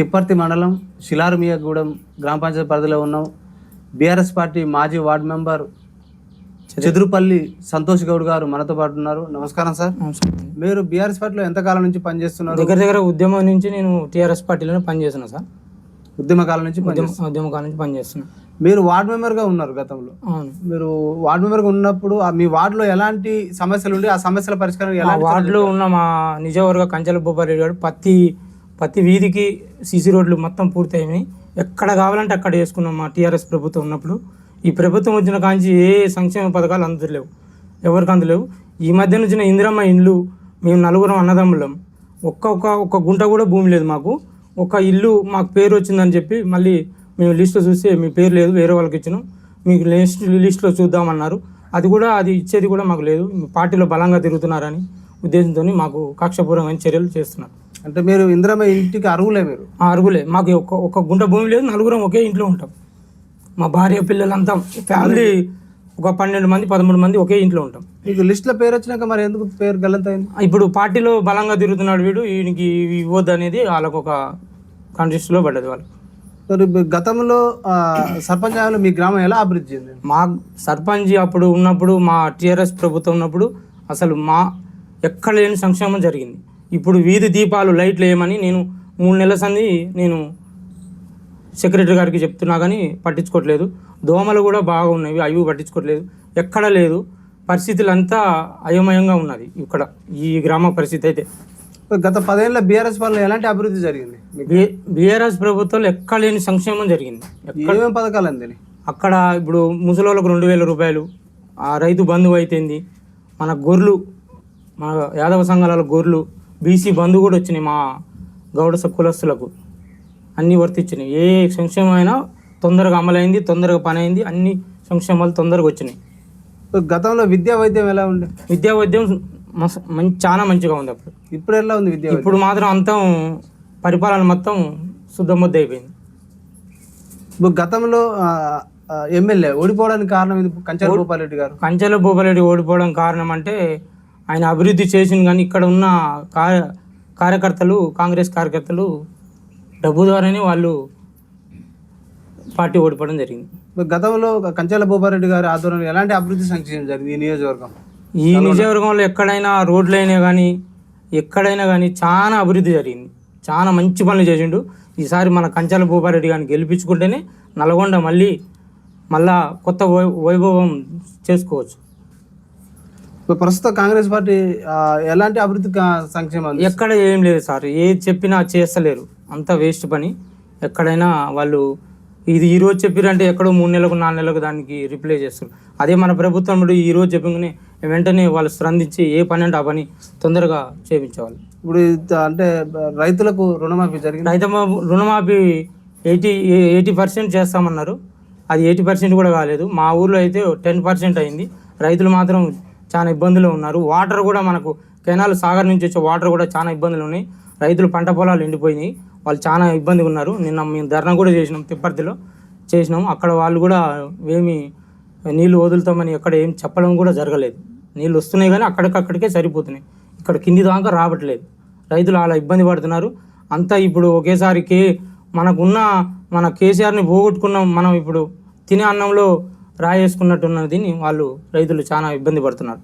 తిప్పర్తి మండలం శిలారుమియగూడెం గ్రామ పంచాయతీ పరిధిలో ఉన్నాం. బీఆర్ఎస్ పార్టీ మాజీ వార్డు మెంబర్ చెదురుపల్లి సంతోష్ గౌడ్ గారు మనతో పాటు ఉన్నారు. నమస్కారం సార్. మీరు బీఆర్ఎస్ పార్టీలో ఎంతకాలం నుంచి పనిచేస్తున్నారు? దగ్గర దగ్గర ఉద్యమం నుంచి నేను టీఆర్ఎస్ పార్టీలోనే పనిచేస్తున్నా సార్. ఉద్యమ కాలం నుంచి ఉద్యమ పనిచేస్తున్నారు ఉద్యమ కాలం నుంచి పనిచేస్తున్నా. మీరు వార్డు మెంబర్గా ఉన్నారు గతంలో. అవును. మీరు వార్డు మెంబర్గా ఉన్నప్పుడు మీ వార్డులో ఎలాంటి సమస్యలు ఉండి? ఆ సమస్యల పరిష్కారం ఎలా వార్డులో ఉన్న మా నిజవర్గ కంచెల భూపారెడ్డి గారు ప్రతి ప్రతి వీధికి సీసీ రోడ్లు మొత్తం పూర్తయినాయి ఎక్కడ కావాలంటే అక్కడ వేసుకున్నాం మా టీఆర్ఎస్ ప్రభుత్వం ఉన్నప్పుడు. ఈ ప్రభుత్వం వచ్చిన కాంచి ఏ సంక్షేమ పథకాలు అందలేవు ఎవరికి అందలేవు. ఈ మధ్య వచ్చిన ఇందిరమ్మ ఇండ్లు మేము నలుగురం అన్నదమ్ములం. ఒక్క ఒక్క ఒక్క గుంట కూడా భూమి లేదు మాకు. ఒక ఇల్లు మాకు పేరు వచ్చిందని చెప్పి మళ్ళీ మేము లిస్టు చూస్తే మీ పేరు లేదు వేరే వాళ్ళకి ఇచ్చినాం. మీకు లిస్ట్ లిస్టులో చూద్దామన్నారు. అది కూడా అది ఇచ్చేది కూడా మాకు లేదు. పార్టీలో బలంగా తిరుగుతున్నారని ఉద్దేశంతో మాకు కక్షపూర్వమైన చర్యలు చేస్తున్నారు. అంటే మీరు ఇందిరమ్మ ఇంటికి అర్హులే మీరు? అరుగులే మాకు ఒక ఒక గుంట భూమి లేదు నలుగురం ఒకే ఇంట్లో ఉంటాం. మా భార్య పిల్లలంతా ఫ్యామిలీ ఒక పన్నెండు మంది పదమూడు మంది ఒకే ఇంట్లో ఉంటాం. మీకు లిస్టులో పేరు వచ్చినాక మరి ఎందుకు పేరు అయింది ఇప్పుడు పార్టీలో బలంగా తిరుగుతున్నాడు వీడు ఈయనకి ఇవి ఇవ్వద్దు అనేది వాళ్ళకు ఒక కాన్స్టిట్యూషన్లో పడ్డది వాళ్ళు. మరి గతంలో సర్పంచ్ హయాంలో మీ గ్రామం ఎలా అభివృద్ధి చెందింది? మా సర్పంచ్ అప్పుడు ఉన్నప్పుడు మా టీఆర్ఎస్ ప్రభుత్వం ఉన్నప్పుడు అసలు మా ఎక్కడ లేని సంక్షేమం జరిగింది. ఇప్పుడు వీధి దీపాలు లైట్లు వేయమని నేను మూడు నెలల సంది నేను సెక్రటరీ గారికి చెప్తున్నా కానీ పట్టించుకోవట్లేదు. దోమలు కూడా బాగా ఉన్నవి అవి పట్టించుకోవట్లేదు. ఎక్కడ లేదు. పరిస్థితులు అంతా అయోమయంగా ఉన్నది ఇక్కడ ఈ గ్రామ పరిస్థితి అయితే. గత పదేళ్ళ బీఆర్ఎస్ పాలన ఎలాంటి అభివృద్ధి జరిగింది బీఆర్ఎస్ ప్రభుత్వంలో ఎక్కడ లేని సంక్షేమం జరిగింది. ఏమేమి పథకాలు అందిని అక్కడ ఇప్పుడు ముసలోళ్ళకు రెండు వేల రూపాయలు ఆ రైతు బంధువు అయితేంది మన గొర్రెలు మన యాదవ సంఘాల గొర్రెలు బీసీ బంధు కూడా వచ్చినాయి మా గౌడ కులస్తులకు. అన్నీ వర్తించినాయి. ఏ సంక్షేమం అయినా తొందరగా అమలైంది తొందరగా పని అయింది అన్ని సంక్షేమాలు తొందరగా వచ్చినాయి. గతంలో విద్యా వైద్యం ఎలా ఉండే? విద్యా వైద్యం మంచి చాలా మంచిగా ఉంది అప్పుడు. ఇప్పుడు ఎలా ఉంది విద్యా ఇప్పుడు మాత్రం అంతం పరిపాలన మొత్తం శుద్ధముద్ద అయిపోయింది. ఇప్పుడు గతంలో ఎమ్మెల్యే ఓడిపోవడానికి కారణం ఇది కంచాల గోపాల్ రెడ్డి గారు. కంచెల భూపాలరెడ్డి ఓడిపోవడం కారణం అంటే ఆయన అభివృద్ధి చేసింది కానీ ఇక్కడ ఉన్న కార్య కార్యకర్తలు కాంగ్రెస్ కార్యకర్తలు డబ్బు ద్వారానే వాళ్ళు పార్టీ ఓడిపోవడం జరిగింది. గతంలో కంచాల గోపాల్ రెడ్డి గారి ఆధ్వర్యంలో ఎలాంటి అభివృద్ధి సంక్షేమం జరిగింది ఈ నియోజకవర్గం? ఈ నియోజకవర్గంలో ఎక్కడైనా రోడ్లైనా కానీ ఎక్కడైనా కానీ చాలా అభివృద్ధి జరిగింది. చాలా మంచి పనులు చేసిండు. ఈసారి మన కంచాల భూపారెడ్డి గారిని గెలిపించుకుంటేనే నల్గొండ మళ్ళీ మళ్ళా కొత్త వై వైభవం చేసుకోవచ్చు. ప్రస్తుతం కాంగ్రెస్ పార్టీ ఎలాంటి అభివృద్ధి కా- సంక్షేమం అందిస్తుంది? ఎక్కడ ఏం లేదు సార్. ఏది చెప్పినా చేస్తలేరు. అంత వేస్ట్ పని. ఎక్కడైనా వాళ్ళు ఇది ఈ రోజు చెప్పారంటే ఎక్కడో మూడు నెలలకు నాలుగు నెలలకు దానికి రిప్లై చేస్తారు. అదే మన ప్రభుత్వం ఈ రోజు చెప్పగానే వెంటనే వాళ్ళు స్పందించి ఏ పని అంటే ఆ పని తొందరగా చేయించేవాళ్ళు ఇప్పుడు అంటే రైతులకు రుణమాఫీ జరిగింది. రైతు రుణమాఫీ ఎయిటీ ఎయిటీ పర్సెంట్ చేస్తామన్నారు. అది ఎయిటీ పర్సెంట్ కూడా కాలేదు. మా ఊర్లో అయితే టెన్ పర్సెంట్ అయింది. రైతులు మాత్రం చాలా ఇబ్బందులు ఉన్నారు. వాటర్ కూడా మనకు కెనాల్ సాగర్ నుంచి వచ్చే వాటర్ కూడా చాలా ఇబ్బందులు ఉన్నాయి. రైతులు పంట పొలాలు ఎండిపోయినాయి. వాళ్ళు చాలా ఇబ్బందిగా ఉన్నారు. నిన్న మేము ధర్నా కూడా చేసినాం తిప్పర్తిలో చేసినాం. అక్కడ వాళ్ళు కూడా ఏమి నీళ్ళు వదులుతామని ఎక్కడ ఏం చెప్పడం కూడా జరగలేదు. నీళ్ళు వస్తున్నాయి కానీ అక్కడికక్కడికే సరిపోతున్నాయి. ఇక్కడ కింది దాకా రావట్లేదు. రైతులు అలా ఇబ్బంది పడుతున్నారు. అంతా ఇప్పుడు ఒకేసారి కే మనకున్న మన కేసీఆర్ని పోగొట్టుకున్నాం. మనం ఇప్పుడు తినే అన్నంలో రాయేసుకున్నట్టున్నది వాళ్ళు రైతులు చాలా ఇబ్బంది పడుతున్నారు.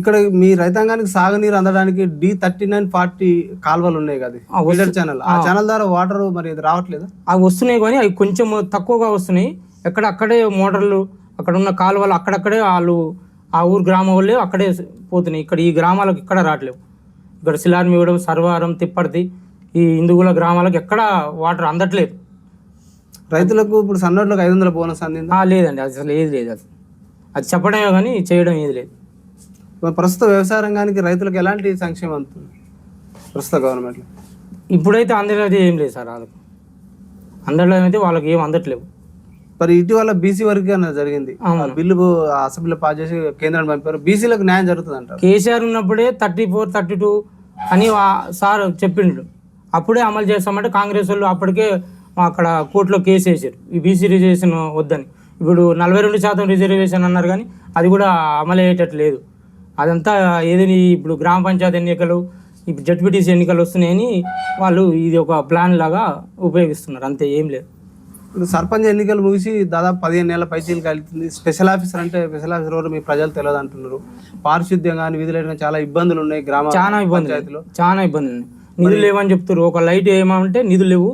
ఇక్కడ మీ రైతాంగానికి సాగునీరు అందడానికి డి థర్టీ నైన్ ఫార్టీ కాలువలు ఉన్నాయి కదా ఛానల్ ఆ ఛానల్ ద్వారా వాటర్ మరి రావట్లేదా? అవి వస్తున్నాయి కానీ అవి కొంచెం తక్కువగా వస్తున్నాయి. ఎక్కడ అక్కడే మోటార్లు అక్కడ ఉన్న కాలువలు అక్కడక్కడే వాళ్ళు ఆ ఊరు గ్రామం వాళ్ళే అక్కడే పోతున్నాయి. ఇక్కడ ఈ గ్రామాలకు ఇక్కడ రావట్లేవు. ఇక్కడ శిలార్మిగూడెం సర్వారం తిప్పర్తి ఈ ఇందుగుల గ్రామాలకు ఎక్కడ వాటర్ అందట్లేదు. రైతులకు ఇప్పుడు సన్నోట్లకు ఐదు వందల బోనస్ అందింది? ఆ, లేదండి అది అసలు ఏది లేదు అది అది చెప్పడమే కానీ చేయడం ఏది లేదు. ప్రస్తుత వ్యవసాయ రంగానికి రైతులకు ఎలాంటి సంక్షేమం అందుతుంది? ప్రస్తుత గవర్నమెంట్లో. ఇప్పుడైతే అందరిది ఏం లేదు సార్ వాళ్ళకు. అందడం అయితే వాళ్ళకి ఏం అందట్లేవు. మరి ఇటీవల బీసీ వర్గీకరణ జరిగింది. బిల్లు అసెంబ్లీలో పాస్ చేసి కేంద్రాన్ని పంపారు. బీసీలకు న్యాయం జరుగుతుంది అంటారు కేసీఆర్ ఉన్నప్పుడే థర్టీ ఫోర్ థర్టీ టూ అని సార్ చెప్పిండు అప్పుడే అమలు చేస్తామంటే కాంగ్రెస్ వాళ్ళు అప్పటికే అక్కడ కోర్టులో కేసు వేసారు. ఈ బీసీ రిజర్వేషన్ వద్దని. ఇప్పుడు నలభై రెండు శాతం రిజర్వేషన్ అన్నారు కానీ అది కూడా అమలు అయ్యేటట్టు లేదు. అదంతా ఏదని ఇప్పుడు గ్రామ పంచాయతీ ఎన్నికలు ఇప్పుడు జడ్పీటీసీ ఎన్నికలు వస్తున్నాయని వాళ్ళు ఇది ఒక ప్లాన్ లాగా ఉపయోగిస్తున్నారు. అంతే ఏం లేదు. ఇప్పుడు సర్పంచ్ ఎన్నికలు ముగిసి దాదాపు పదిహేను నెలల పైచీలు కలుగుతుంది స్పెషల్ ఆఫీసర్ అంటే స్పెషల్ ఆఫీసర్ ఎవరు మీ ప్రజలు తెలియదు అంటున్నారు. పారిశుద్ధ్యం కానీ విధులు కానీ చాలా ఇబ్బందులు ఉన్నాయి గ్రామ చాలా ఇబ్బంది పంచాయతీలో. చాలా ఇబ్బంది ఉంది నిధులు లేవని చెప్తారు ఒక లైట్ ఏమంటే నిధులు లేవు.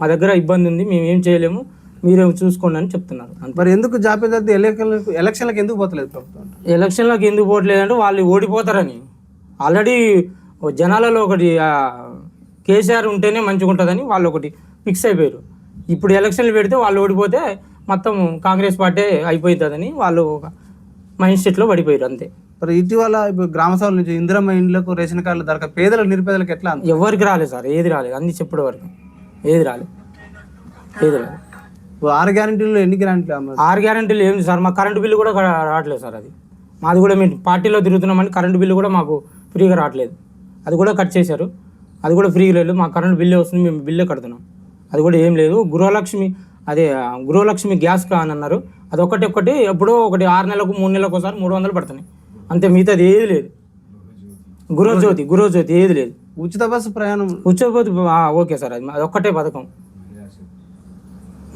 మా దగ్గర ఇబ్బంది ఉంది మేము ఏం చేయలేము మీరే చూసుకోండి అని చెప్తున్నారు. మరి ఎందుకు జరిగితే ఎలక్షన్లకు ఎలక్షన్లకు ఎందుకు పోతలేదు ప్రభుత్వం? ఎలక్షన్లోకి ఎందుకు పోవట్లేదంటే వాళ్ళు ఓడిపోతారని. ఆల్రెడీ జనాలలో ఒకటి కేసీఆర్ ఉంటేనే మంచిగా ఉంటుందని వాళ్ళు ఒకటి ఫిక్స్ అయిపోయారు. ఇప్పుడు ఎలక్షన్లు పెడితే వాళ్ళు ఓడిపోతే మొత్తం కాంగ్రెస్ పార్టీ అయిపోతుందని వాళ్ళు ఒక మైండ్ సెట్లో పడిపోయారు అంతే. మరి ఇటీవల ఇప్పుడు గ్రామ సభల నుంచి ఇందిరమ్మ ఇండ్లకు రేషన్ కార్డులు దొరక పేదలకు నిరుపేదలకు ఎట్లా ఎవరికి రాలేదు సార్ ఏది రాలేదు అన్ని చెప్పడం వరకు. ఏది రాలేదు ఏది రాలేదు ఆరు గ్యారెంటీలు ఎన్ని గ్యారెంటీలు ఆరు గ్యారెంటీలు ఏమి సార్ మా కరెంటు బిల్లు కూడా రావట్లేదు సార్ అది. మాది కూడా మేము పార్టీలో తిరుగుతున్నామని కరెంటు బిల్లు కూడా మాకు ఫ్రీగా రావట్లేదు. అది కూడా కట్ చేశారు. అది కూడా ఫ్రీగా లేదు. మా కరెంటు బిల్లే వస్తుంది మేము బిల్లే కడుతున్నాం. అది కూడా ఏం లేదు. గృహలక్ష్మి అదే గృహలక్ష్మి గ్యాస్ అని అన్నారు. అది ఒకటి ఒకటి ఎప్పుడో ఒకటి ఆరు నెలలకు మూడు నెలలకు ఒకసారి మూడు వందలు పడుతున్నాయి. అంతే మిగతాది ఏది లేదు. గృహజ్యోతి గృహజ్యోతి ఏది లేదు. ఉచిత బస్సు ప్రయాణం. కూర్చోపోతే ఓకే సార్ అది ఒక్కటే పథకం.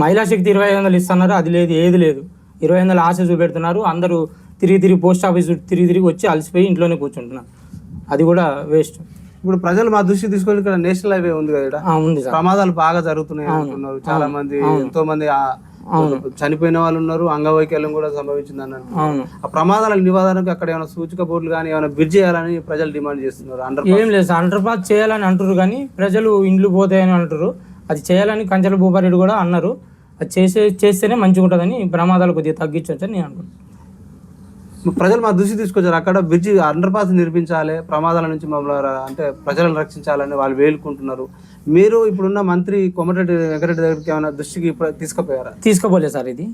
మహిళా శక్తి ఇరవై ఐదు వందలు ఇస్తున్నారు అది లేదు ఏది లేదు. ఇరవై వందలు ఆశ చూపెడుతున్నారు అందరూ తిరిగి తిరిగి పోస్ట్ ఆఫీస్ తిరిగి తిరిగి వచ్చి అలసిపోయి ఇంట్లోనే కూర్చుంటున్నారు. అది కూడా వేస్ట్. ఇప్పుడు ప్రజలు మా దృష్టి తీసుకొని ఇక్కడ నేషనల్ హైవే ఉంది కదా. ఉంది ప్రమాదాలు బాగా జరుగుతున్నాయి అంటున్నారు. చాలా మంది ఎంతో మంది చనిపోయిన వాళ్ళు ఉన్నారు అంగవైకల్యం కూడా సంభవించింది అన్నారు ఆ ప్రమాదాల నివారణకు అక్కడ ఏమైనా సూచిక బోర్డులు కానీ ఏమైనా బ్రిడ్జ్ చేయాలని ప్రజలు డిమాండ్ చేస్తున్నారు అండర్ ఏం లేదు అండర్ పాస్ చేయాలని అంటారు కానీ ప్రజలు ఇండ్లు పోతాయని అంటారు అది చేయాలని కంచెల భూపారెడ్డి కూడా అన్నారు. అది చేసే చేస్తేనే మంచిగా ఉంటుందని ప్రమాదాలు కొద్దిగా తగ్గించవచ్చు అని నేను అనుకుంటున్నాను ప్రజలు మా దృష్టి తీసుకొచ్చారు. అక్కడ బ్రిడ్జి అండర్ పాస్ నిర్మించాలి ప్రమాదాల నుంచి మమ్మల్ని అంటే ప్రజలను రక్షించాలని వాళ్ళు వేలుకుంటున్నారు. మీరు ఇప్పుడున్న మంత్రి కొమరెడ్డి వెంకరెడ్డి దగ్గరికి ఏమైనా దృష్టికి ఇప్పుడు తీసుకుపోయారా? తీసుకోపోలేదు సార్ ఇది.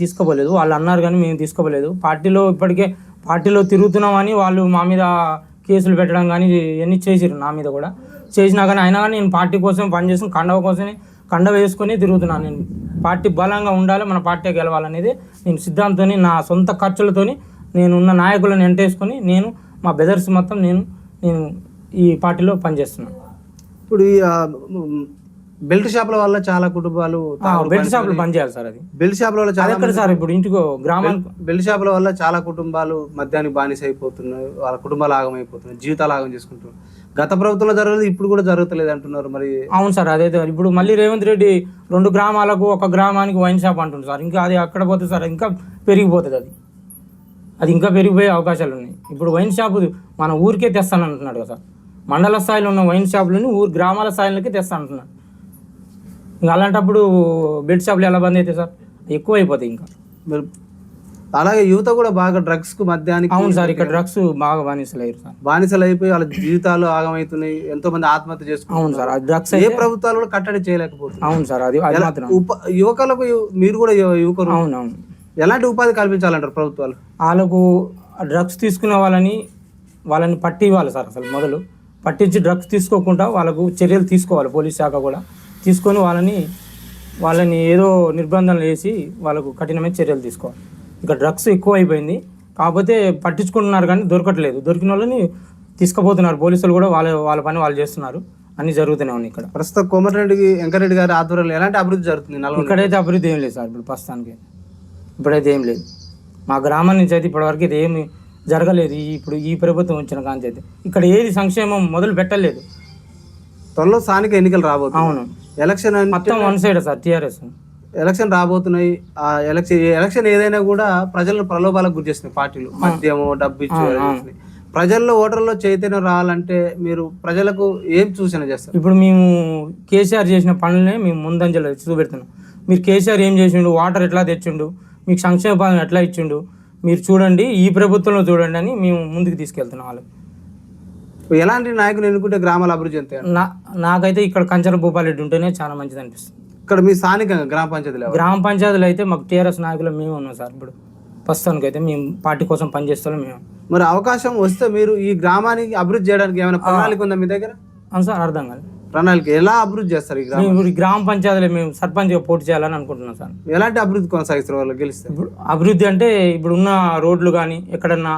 తీసుకోపోలేదు వాళ్ళు అన్నారు కానీ మేము తీసుకోపోలేదు పార్టీలో ఇప్పటికే పార్టీలో తిరుగుతున్నామని వాళ్ళు మా మీద కేసులు పెట్టడం కానీ ఇవన్నీ చేసిరు నా మీద కూడా. చేసినా కానీ అయినా కానీ నేను పార్టీ కోసం పనిచేసిన కండవ కోసమే కండవ వేసుకొని తిరుగుతున్నాను నేను. పార్టీ బలంగా ఉండాలి మన పార్టీ గెలవాలనేది నేను సిద్ధాంతంతో నా సొంత ఖర్చులతోని నేను ఉన్న నాయకులను ఎంటేసుకొని నేను మా బెదర్స్ మొత్తం నేను నేను ఈ పార్టీలో పనిచేస్తున్నాను ఇప్పుడు ఈ ఆ, మ్, బెల్ట్ షాపుల వల్ల చాలా కుటుంబాలు బెల్ట్ షాపులు పనిచేయాలి సార్ అది. బెల్ట్ షాపుల వల్ల చాలా ఎక్కడ సార్ ఇప్పుడు ఇంటికో గ్రామానికి? బెల్ట్ షాపుల వల్ల చాలా కుటుంబాలు మద్యానికి బానిస అయిపోతున్నాయి వాళ్ళ కుటుంబాలు ఆగమైపోతున్నాయి జీవితాలు ఆగం చేసుకుంటున్నారు. గత ప్రభుత్వంలో జరగలేదు ఇప్పుడు కూడా జరుగుతలేదు అంటున్నారు మరి. అవును సార్ అదే ఇప్పుడు మళ్ళీ రేవంత్ రెడ్డి రెండు గ్రామాలకు ఒక గ్రామానికి వైన్ షాప్ అంటుంది సార్. ఇంకా అది అక్కడ పోతుంది సార్ ఇంకా పెరిగిపోతుంది అది. అది ఇంకా పెరిగిపోయే అవకాశాలు ఉన్నాయి ఇప్పుడు వైన్ షాపు మన ఊరికే తెస్తాను అంటున్నాడు కదా సార్. మండల స్థాయిలో ఉన్న వైన్ షాపులని ఊరు గ్రామాల స్థాయిలోకి తెస్తా అంటున్నాడు ఇంకా అలాంటప్పుడు బెడ్ షాపులు ఎలా బంద్ అవుతాయి సార్? ఎక్కువ అయిపోతాయి ఇంకా. మరి అలాగే యువత కూడా బాగా డ్రగ్స్కు మద్యానికి అవును సార్ ఇక్కడ డ్రగ్స్ బాగా బానిసలు అయ్యారు సార్. బానిసలు అయిపోయి వాళ్ళ జీవితాలు ఆగమవుతున్నాయి ఎంతో మంది ఆత్మహత్య చేసుకుంటున్నారు. అవును సార్ డ్రగ్స్ ఏ ప్రభుత్వాలు కూడా కట్టడి చేయలేకపోతున్నాయి అవును సార్ అది యువకులకు మీరు కూడా యువకులు. అవును అవును. ఎలాంటి ఉపాధి కల్పించాలంటారు ప్రభుత్వాలు? వాళ్ళకు డ్రగ్స్ తీసుకునే వాళ్ళని వాళ్ళని పట్టి ఇవ్వాలి సార్ అసలు మొదలు. పట్టించి డ్రగ్స్ తీసుకోకుండా వాళ్ళకు చర్యలు తీసుకోవాలి పోలీస్ శాఖ కూడా. తీసుకొని వాళ్ళని వాళ్ళని ఏదో నిర్బంధాలు వేసి వాళ్ళకు కఠినమైన చర్యలు తీసుకోవాలి. ఇక డ్రగ్స్ ఎక్కువ అయిపోయింది కాకపోతే పట్టించుకుంటున్నారు కానీ దొరకట్లేదు. దొరికిన వాళ్ళని తీసుకుపోతున్నారు. పోలీసులు కూడా వాళ్ళ వాళ్ళ పని వాళ్ళు చేస్తున్నారు. అన్నీ జరుగుతూనే ఉన్నాయి ఇక్కడ. ప్రస్తుతం కోమటిరెడ్డి వెంకరెడ్డి గారి ఆధ్వర్యంలో ఎలాంటి అభివృద్ధి జరుగుతుంది? ఇక్కడైతే అభివృద్ధి ఏం లేదు సార్ ఇప్పుడు ప్రస్తుతానికి. ఇప్పుడైతే ఏం లేదు. మా గ్రామం నుంచి అయితే ఇప్పటివరకు ఇది ఏమి జరగలేదు. ఇప్పుడు ఈ ప్రభుత్వం వచ్చిన కాంచి అయితే. ఇక్కడ ఏది సంక్షేమం మొదలు పెట్టలేదు. త్వరలో స్థానిక ఎన్నికలు రాబోతున్నాయి. అవును. ఎలక్షన్ మొత్తం one side sir TRS. Election రాబోతున్నాయి. ఆ ఎలక్షన్ ఎలక్షన్ ఏదైనా కూడా ప్రజలను ప్రలోభాలకు గురి చేస్తున్నాయి పార్టీలు. మద్యము డబ్బు ఇచ్చి. ప్రజల్లో ఓటర్లో చైతన్యం రావాలంటే మీరు ప్రజలకు ఏం సూచన చేస్తారు? ఇప్పుడు మేము కేసీఆర్ చేసిన పనులనే మేము ముందంజలో చూపెడుతున్నాం. మీరు కేసీఆర్ ఏం చేసిండు? వాటర్ ఎట్లా తెచ్చిండు? మీకు సంక్షేమ పాలన ఎట్లా ఇచ్చిండు? మీరు చూడండి ఈ ప్రభుత్వంలో చూడండి అని మేము ముందుకు తీసుకెళ్తున్నాం వాళ్ళకి ఎలాంటి నాయకులు ఎన్నుకుంటే గ్రామాలు అభివృద్ధి చెందుతాయి నా నాకైతే ఇక్కడ కంచర భూపాలరెడ్డి ఉంటేనే చాలా మంచిది అనిపిస్తుంది. ఇక్కడ మీ స్థానికంగా గ్రామ పంచాయతీలు? గ్రామ పంచాయతీలో అయితే మాకు టీఆర్ఎస్ నాయకులు మేము ఉన్నాం సార్ ఇప్పుడు. ప్రస్తుతానికి అయితే మేము పార్టీ కోసం పనిచేస్తాం మేము. మరి అవకాశం వస్తే మీరు ఈ గ్రామానికి అభివృద్ధి చేయడానికి ఏమైనా ప్రణాళిక ఉందా మీ దగ్గర? అవును సార్ అర్థం కాదు ప్రణాళిక ఎలా అభివృద్ధి చేస్తారు ఈ గ్రామం? ఇప్పుడు ఈ గ్రామ పంచాయతీలో మేము సర్పంచ్గా పోటీ చేయాలని అనుకుంటున్నాం సార్. ఎలాంటి అభివృద్ధి కొనసాగిస్తారు వాళ్ళు గెలిస్తే? ఇప్పుడు అభివృద్ధి అంటే ఇప్పుడు ఉన్న రోడ్లు కానీ ఎక్కడన్నా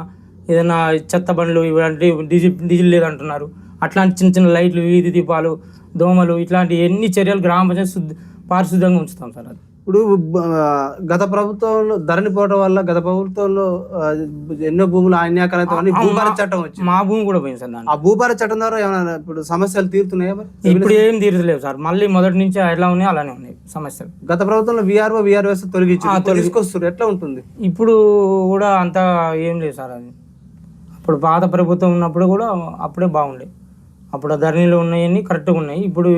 ఏదైనా చెత్త బండ్లు ఇలాంటి డీజిల్ డీజిల్ లేదంటున్నారు అట్లాంటి చిన్న చిన్న లైట్లు వీధి దీపాలు దోమలు ఇట్లాంటి ఎన్ని చర్యలు గ్రామ పంచాయతీ శుద్ధి పారిశుద్ధంగా ఉంచుతాం సార్ అది. ఇప్పుడు గత ప్రభుత్వంలో ధరణి పోవడం వల్ల గత ప్రభుత్వంలో ఎన్నో భూములు అన్యాకాలతో అని భూభార చట్టం వచ్చింది. మా భూమి కూడా పోయింది సార్ ఆ భూభార చట్టం ద్వారా ఏమైనా ఇప్పుడు సమస్యలు తీరుతున్నాయా ఇప్పుడు ఏం తీరలేదు సార్. మళ్ళీ మొదటి నుంచి ఎలా ఉన్నాయి అలానే ఉన్నాయి సమస్యలు. గత ప్రభుత్వంలో విఆర్ఓ విఆర్ఓఎస్ తొలగించారు. తీసుకొస్తారు ఎట్లా ఉంటుంది? ఇప్పుడు కూడా అంత ఏం లేదు సార్ అది. అప్పుడు పాత ప్రభుత్వం ఉన్నప్పుడు కూడా అప్పుడే బాగుండే. అప్పుడు ధరణిలో ఉన్నాయన్నీ కరెక్ట్గా ఉన్నాయి. ఇప్పుడు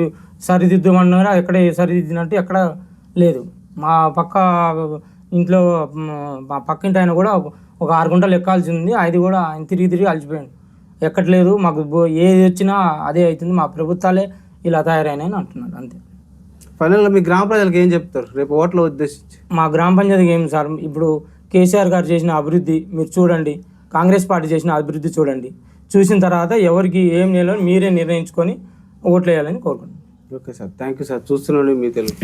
సరిదిద్దమన్నారు ఎక్కడ సరిదిద్దినట్టు ఎక్కడ లేదు. మా పక్క ఇంట్లో మ్, పక్కింటి ఆయన కూడా ఒక ఆరు గుంటలు ఎక్కాల్సి ఉంది. అది కూడా ఆయన తిరిగి తిరిగి అలసిపోయాడు. ఎక్కట్లేదు మాకు ఏది వచ్చినా అదే అవుతుంది మా ప్రభుత్వాలే ఇలా తయారైనాయని అంటున్నాడు అంతే. ఫైనల్గా మీ గ్రామ ప్రజలకు ఏం చెప్తారు? రేపు ఓట్ల ఉద్దేశించి. మా గ్రామ పంచాయతీకి ఏం సార్ ఇప్పుడు కేసీఆర్ గారు చేసిన అభివృద్ధి మీరు చూడండి కాంగ్రెస్ పార్టీ చేసిన అభివృద్ధి చూడండి. చూసిన తర్వాత ఎవరికి ఏం చేయాలో మీరే నిర్ణయించుకొని ఓట్లు వేయాలని కోరుకుంటున్నాను okay sir thank you sir. చూస్తున్నాండి మీ తెలుగు.